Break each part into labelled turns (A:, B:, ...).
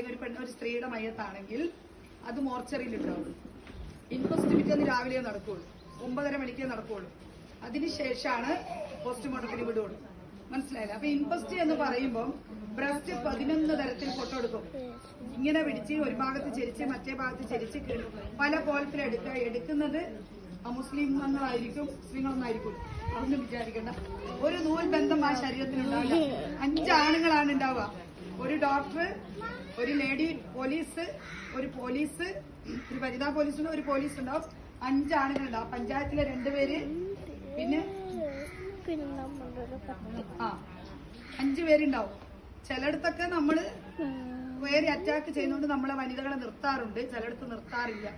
A: അല്ലെങ്കിൽ ഒരു പെണ്ണ് ഒരു സ്ത്രീയുടെ മയത്താണെങ്കിൽ അത് മോർച്ചറിയിൽ ഉണ്ടാവും ഇൻക്വസ്റ്റ് പിറ്റേന്ന് രാവിലെ നടക്കുള്ളൂ. ഒമ്പതര മണിക്കേ നടക്കുള്ളൂ. അതിനുശേഷമാണ് പോസ്റ്റ്മോർട്ടത്തിന് വിടുകയുള്ളൂ മനസ്സിലായില്ല? അപ്പൊ ഇൻക്വസ്റ്റ് എന്ന് പറയുമ്പോൾ ബ്രസ്റ്റ് പതിനൊന്ന് തരത്തിൽ ഫോട്ടോ എടുക്കും. ഇങ്ങനെ പിടിച്ച് ഒരു ഭാഗത്ത് ചരിച്ച് മറ്റേ ഭാഗത്ത് ചരിച്ച്. പല കോലത്തിൽ എടുക്കുക എടുക്കുന്നത് മുസ്ലിം മുസ്ലിങ്ങളായിരിക്കും മുസ്ലിങ്ങളൊന്നായിരിക്കും അതൊന്നും വിചാരിക്കണ്ട. ഒരു നൂൽ ബന്ധം ആ ശരീരത്തിനുണ്ടാവില്ല അഞ്ചാണുങ്ങളാണ് ഉണ്ടാവുക. ഒരു ഡോക്ടർ ഒരു ലേഡി പോലീസ് ഒരു പോലീസ് ഒരു വനിതാ പോലീസിന് ഒരു പോലീസ് ഉണ്ടാവും അഞ്ച് ആണുങ്ങളുണ്ടാവും പഞ്ചായത്തിലെ രണ്ടുപേര് പിന്നെ ആ അഞ്ചു പേരുണ്ടാവും. ചിലയിടത്തൊക്കെ നമ്മൾ വേറെ അറ്റാക്ക് ചെയ്യുന്നോണ്ട് നമ്മളെ വനിതകളെ നിർത്താറുണ്ട്. ചിലയിടത്ത് നിർത്താറില്ല.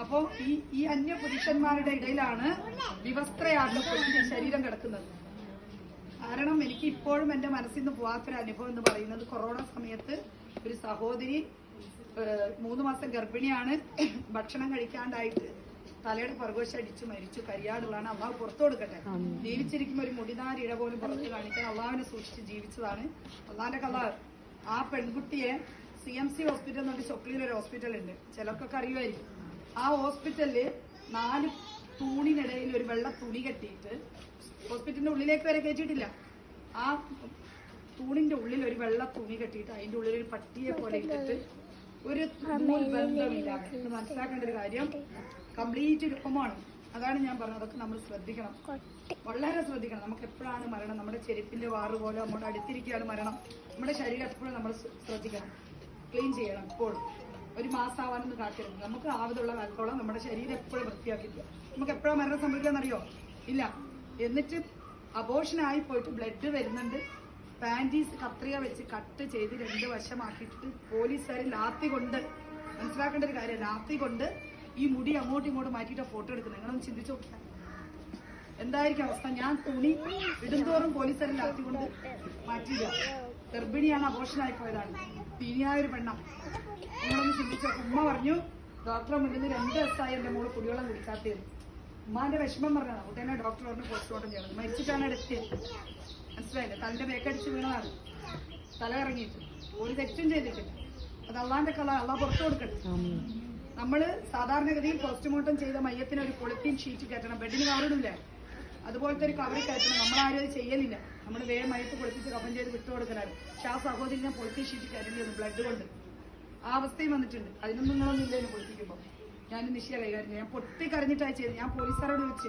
A: അപ്പോ ഈ ഈ അന്യ പുരുഷന്മാരുടെ ഇടയിലാണ് വിവസ്ത്രയാണ് ശരീരം കിടക്കുന്നത്. കാരണം എനിക്ക് ഇപ്പോഴും എന്റെ മനസ്സിൽ നിന്ന് പോവാത്തൊരു അനുഭവം എന്ന് പറയുന്നത് കൊറോണ സമയത്ത് ഒരു സഹോദരി മൂന്ന് മാസം ഗർഭിണിയാണ്. ഭക്ഷണം കഴിക്കാണ്ടായിട്ട് തലയുടെ പുറകോശം അടിച്ച് മരിച്ചു. കരിയാടുകളാണ്. അള്ളാഹ് പുറത്തു കൊടുക്കട്ടെ. ജീവിച്ചിരിക്കുമ്പോൾ ഒരു മുടിനാരി ഇട പോലും പുറത്ത് കാണിക്കാൻ അള്ളാഹിനെ സൂക്ഷിച്ച് ജീവിച്ചതാണ്. അള്ളാഹിന്റെ കഥ ആ പെൺകുട്ടിയെ സി എം സി ഹോസ്പിറ്റൽ എന്ന് പറഞ്ഞ ചൊക്ലിയിൽ ഒരു ഹോസ്പിറ്റൽ ഉണ്ട് ചിലർക്കൊക്കെ അറിയുമായിരിക്കും. ആ ഹോസ്പിറ്റലിൽ നാല് തൂണിനിടയിൽ ഒരു വെള്ള തുണി കെട്ടിയിട്ട് ഹോസ്പിറ്റലിന്റെ ഉള്ളിലേക്ക് വരെ കയറ്റിയിട്ടില്ല. ആ തൂണിന്റെ ഉള്ളിൽ ഒരു വെള്ള തുണി കെട്ടിയിട്ട് അതിന്റെ ഉള്ളിൽ ഒരു പട്ടിയെ പോലെ ഇട്ടിട്ട് ഒരു നൂൽ ബന്ധമില്ലാതെ ഇത് മനസ്സിലാക്കേണ്ട ഒരു കാര്യം കംപ്ലീറ്റ് രൂപമാണ് അതാണ് ഞാൻ പറഞ്ഞത്. അതൊക്കെ നമ്മൾ ശ്രദ്ധിക്കണം. വളരെ ശ്രദ്ധിക്കണം. നമുക്ക് എപ്പോഴാണ് മരണം? നമ്മുടെ ചെരുപ്പിന്റെ വാറ് പോലെ നമ്മുടെ അടുത്തിരിക്കുകയാണ് മരണം. നമ്മുടെ ശരീരം എപ്പോഴും നമ്മൾ ശ്രദ്ധിക്കണം. ക്ലീൻ ചെയ്യണം. എപ്പോഴും ഒരു മാസം ആവാനൊന്നും കാത്തിരുന്നു. നമുക്ക് ആവതുള്ള കാലത്തോളം നമ്മുടെ ശരീരം എപ്പോഴും വൃത്തിയാക്കില്ല നമുക്ക് എപ്പോഴാണ് മരണം സംഭവിക്കാന്നറിയോ? ഇല്ല. എന്നിട്ട് അബോഷനായി പോയിട്ട് ബ്ലഡ് വരുന്നുണ്ട്. പാന്റീസ് കത്രിക വെച്ച് കട്ട് ചെയ്ത് രണ്ട് വശമാക്കിയിട്ട് പോലീസുകാർ ലാത്തി കൊണ്ട് മനസ്സിലാക്കേണ്ട ഒരു കാര്യം ലാത്തി കൊണ്ട് ഈ മുടി അങ്ങോട്ടും ഇങ്ങോട്ടും മാറ്റിയിട്ട് ഫോട്ടോ എടുക്കുന്നത് നിങ്ങളൊന്ന് ചിന്തിച്ചു നോക്കിയാൽ എന്തായിരിക്കും അവസ്ഥ? ഞാൻ തുണി ഇടുന്തോറും പോലീസുകാരിൽ കൊണ്ട് മാറ്റിയില്ല. ഗർഭിണിയാണ് അബോഷനായി പോയതാണ്. തീനിയായ ഒരു പെണ്ണ. നിങ്ങളൊന്ന് ചിന്തിച്ചു ഉമ്മ പറഞ്ഞു ഡോക്ടറെ മുന്നിൽ രണ്ട് ദിവസമായി എന്റെ മോൾ കുടിവെള്ളം കുടിക്കാത്തത്. ഉമ്മാന്റെ വിഷമം പറഞ്ഞതാണ് ഉടനെ ഡോക്ടർ പറഞ്ഞു പോസ്റ്റ്മോർട്ടം ചെയ്യണം. മരിച്ചിട്ടാണ് എടുത്തത്. മനസ്സിലായില്ലേ? തലന്റെ ബേക്കടിച്ച് വീണതാണ് തല ഇറങ്ങിയിട്ട് ഒരു തെറ്റും ചെയ്തിട്ടില്ല. അത് അള്ളാന്റെ കല അള്ള പുറത്തു കൊടുക്കട്ടെ. നമ്മൾ സാധാരണഗതിയിൽ പോസ്റ്റ്മോർട്ടം ചെയ്ത മയ്യത്തിന് ഒരു പൊളിത്തീൻ ഷീറ്റ് കയറ്റണം. ബെഡിന് കവറിടില്ല അതുപോലത്തെ ഒരു കവറിൽ കയറ്റണം. നമ്മളാരും അത് ചെയ്യലില്ല. നമ്മൾ വേഗം മയത്ത് പൊളിപ്പിച്ച് കവൻ ചെയ്ത് വിട്ടു കൊടുക്കലാണ്. പക്ഷെ ആ സഹോദരി ഞാൻ പൊളിത്തീൻ ഷീറ്റ് കയറ്റേണ്ടി ബ്ലഡ് കൊണ്ട്. ആ അവസ്ഥയും വന്നിട്ടുണ്ട്. അതിനൊന്നും നിങ്ങളൊന്നും ഇല്ലല്ലോ പൊളിപ്പിക്കുമ്പോൾ ഞാൻ നിശ്ചയ കൈകാര്യം ഞാൻ പൊട്ടി കരഞ്ഞിട്ടാണ് ചെയ്ത് ഞാൻ പോലീസുകാരോട് വെച്ച്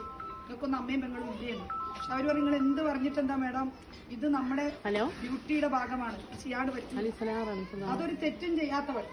A: ഒന്ന് അമ്മയും പെങ്ങളും ഇല്ലയെന്ന് പക്ഷെ അവർ പറഞ്ഞു നിങ്ങൾ എന്ത് പറഞ്ഞിട്ടെന്താ മേഡം? ഇത് നമ്മുടെ ഡ്യൂട്ടിയുടെ ഭാഗമാണ്. ചെയ്യാണ്ട്
B: പറ്റും.
A: അതൊരു തെറ്റും ചെയ്യാത്തവൾ